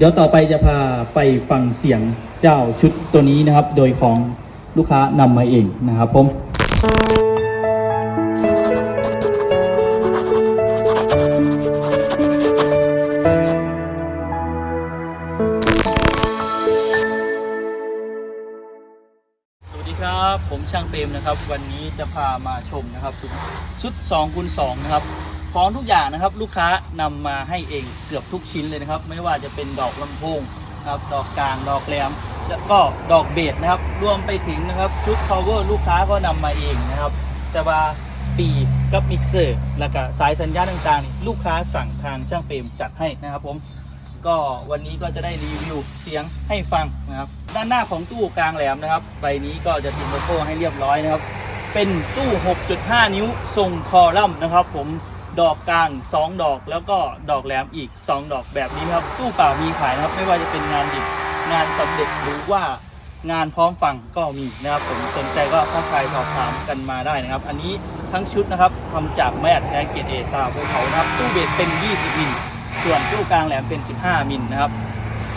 เดี๋ยวต่อไปจะพาไปฟังเสียงเจ้าชุดตัวนี้นะครับ โดยของลูกค้านำมาเองนะครับผมสวัสดีครับผมช่างเปรมนะครับ วันนี้จะพามาชมนะครับ ชุดชุด2คูณ2นะครับ ของทุกอย่างนะครับลูกค้านำมาให้เองเกือบทุกชิ้นเลยนะครับ ไม่ว่าจะเป็นดอกลำโพงนะครับดอกกลางดอกแหลมแล้วก็ดอกเบสนะครับ รวมไปถึงนะครับชุด cover ลูกค้าก็นำมาเองนะครับ แต่ว่าปีกับมิกเซอร์แล้วก็สายสัญญาณต่างๆ ลูกค้าสั่งทางช่างเปรมจัดให้นะครับผมก็วันนี้ก็จะได้รีวิวเสียงให้ฟังนะครับด้านหน้าของตู้กลางแหลมนะครับใบนี้ก็จะติดโลโก้ให้เรียบร้อยนะครับ เป็นตู้ 6.5 นิ้วทรงคอลัมน์นะครับ ผม ดอกกลาง 2 ดอกแล้วก็ดอกแหลมอีก 2 ดอกแบบนี้ครับ ตู้เปล่ามีขายนะครับ ไม่ว่าจะเป็นงานดิบงานสำเร็จหรือว่างานพร้อมฟังก็มีนะครับ ผมสนใจก็ทักทายสอบถามกันมาได้นะครับ อันนี้ทั้งชุดนะครับทำจากไม้อัดแท้เกรดเอตาภูเขานะครับ ตู้เบสเป็น 20มิลส่วนตู้กลางแหลมเป็น 15มิลนะครับ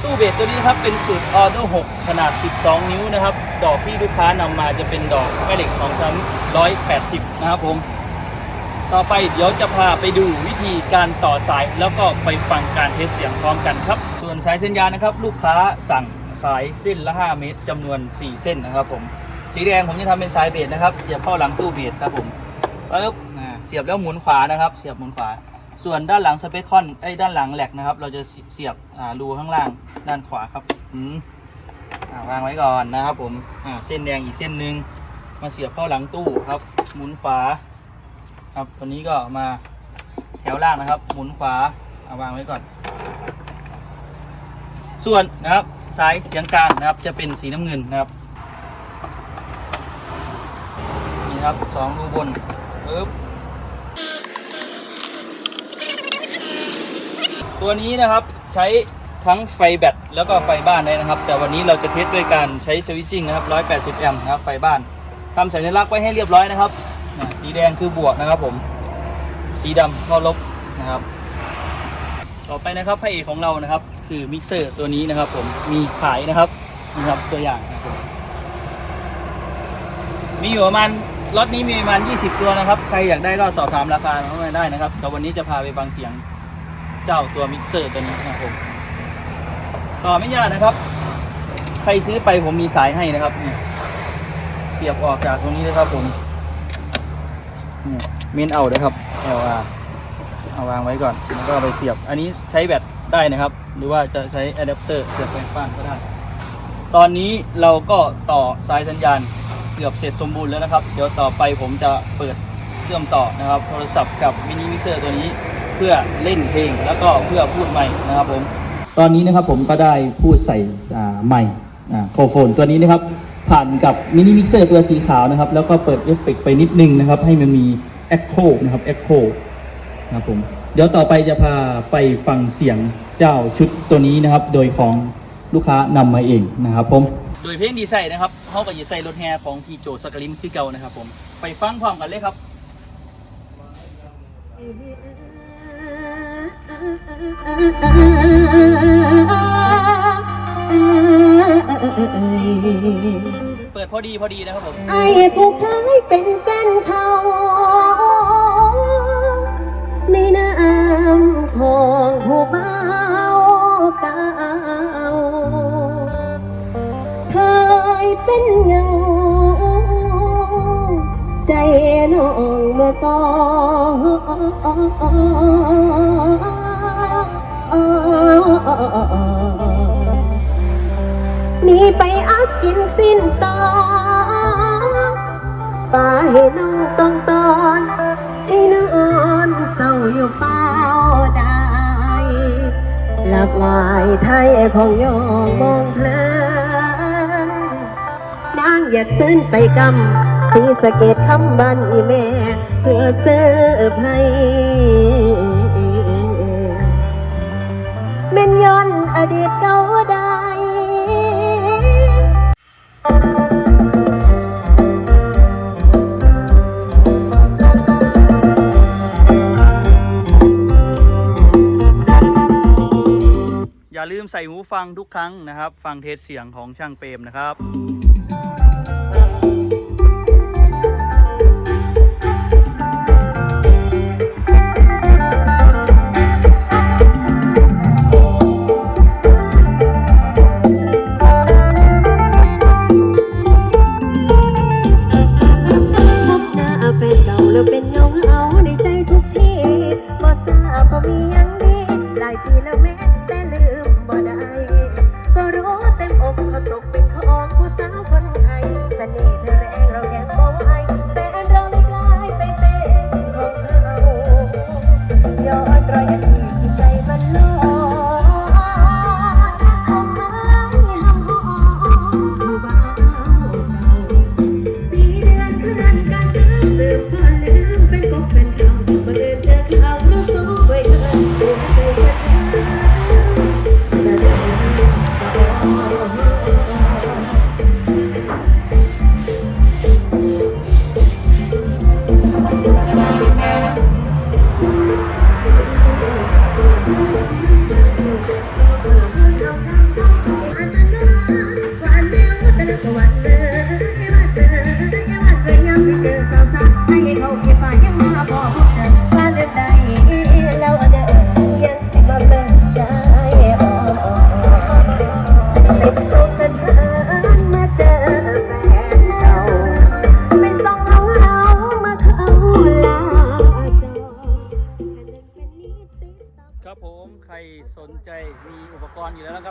ตู้เบสตัวนี้นะครับเป็นสูตรออโต้6ขนาด 12 นิ้วนะครับ ดอกที่ลูกค้านำมาจะเป็นดอกแม่เหล็ก2ชั้น180 นะครับผม ต่อไปเดี๋ยวจะพาไปดูวิธีการต่อสาย แล้วก็ไปฟังการเทสเสียงพร้อมกันครับ ส่วนสายเสัญญานะครับ ลูกค้าสั่งสายเส้นละ 5 เมตรจำนวน 4 เส้นนะครับผมสีแดงผมจะทำเป็นสายเบสนะครับ เสียบเข้าหลังตู้เบสครับผมปึ๊บอ่าเสียบแล้วหมุนขวานะครับ เสียบหมุนขวา ส่วนด้านหลังสเปคคอนไอ้ด้านหลังแหลกนะครับ เราจะเสียบรูข้างล่างด้านขวาครับอืมวางไว้ก่อนนะครับผมเส้นแดงอีกเส้นหนึ่งมาเสียบเข้าหลังตู้ครับ หมุนขวา ครับตัวนี้ก็มาแถวล่างนะครับ หมุนขวาเอาวางไว้ก่อน ส่วนนะครับสายเสียงกลางนะครับ จะเป็นสีน้ำเงินนะครับนี่ครับสองรูบนปึ๊บตัวนี้นะครับใช้ทั้งไฟแบตแล้วก็ไฟบ้านได้นะครับ แต่วันนี้เราจะเทสด้วยการใช้สวิตชิ่งนะครับ 180 แอมป์นะครับไฟบ้านทำสัญลักษณ์ไว้ให้เรียบร้อยนะครับ สีแดงคือบวกนะครับ ผม สีดำก็ลบนะครับ ต่อไปนะครับพระเอกของเรานะครับ คือมิกเซอร์ตัวนี้นะครับ ผมมีขายนะครับนี่ครับตัวอย่างนะครับมีอยู่ประมาณล็อตนี้มีประมาณ 20 ตัวนะครับ ใครอยากได้ก็สอบถามราคาเข้ามาได้นะครับแต่วันนี้จะพาไปฟังเสียงเจ้าตัวมิกเซอร์ตัวนี้นะครับผมต่อไม่ยากนะครับ ใครซื้อไปผมมีสายให้นะครับเนี่ยเสียบออกจากตรงนี้นะครับผม เมนเอาเลยครับ LR เอาวางไว้ก่อนแล้วก็ไปเสียบ อันนี้ใช้แบตได้นะครับ หรือว่าจะใช้อะแดปเตอร์เสียบไฟฟ้าก็ได้ ตอนนี้เราก็ต่อสายสัญญาณเกือบเสร็จสมบูรณ์แล้วนะครับ เดี๋ยวต่อไปผมจะเปิดเชื่อมต่อนะครับ โทรศัพท์กับมินิมิเซอร์ตัวนี้เพื่อเล่นเพลงแล้วก็เพื่อพูดใหม่นะครับผม ตอนนี้นะครับผมก็ได้พูดใส่ใหม่โครโฟนตัวนี้นะครับ ผ่านกับมินิมิกเซอร์ตัวสีขาวนะครับ แล้วก็เปิดเอฟเฟกต์ไปนิดนึงนะครับ ให้มันมีเอ็กโคนะครับเอ็กโคนะครับผมเดี๋ยวต่อไปจะพาไปฟังเสียงเจ้าชุดตัวนี้นะครับ โดยของลูกค้านำมาเองนะครับผมโดยเพลงดีไซน์นะครับเขาก็จะใส่รถแฮของพี่โจสกลินคือเก่านะครับผมไปฟังพร้อมกันเลยครับ เปิดพอดีพอดีนะครับผมไอ้ถูกท้ายเป็นแฟนเขาในนามของผู้เบาเก่าเคยเป็นเงาใจน้องเมื่อก่อน หนีไปอักกินสิ้นตาป่าให้น้องต้องตอนให้นอนเศร้าอยู่เป้าได้หลากหลายไทยของยองมองเพลินนางอยากเส้นไปกำสีสะเกตคำบันอีแม่ เพื่อเสื้อไพเม่นย้อนอดีตเก่าได้ อย่าลืมใส่หูฟังทุกครั้งนะครับ ฟังเทสเสียงของช่างเปรมนะครับ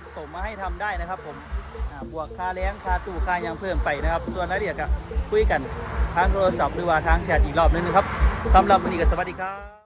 นับส่งมาให้ทำได้นะครับ ผมบวกค่าเล้งค่าตู้ค่ายางเพิ่มไปนะครับ ส่วนรายละเอียดก็คุยกันทางโทรศัพท์หรือว่าทางแชทอีกรอบนึงนะครับสำหรับวันนี้ก็สวัสดีครับ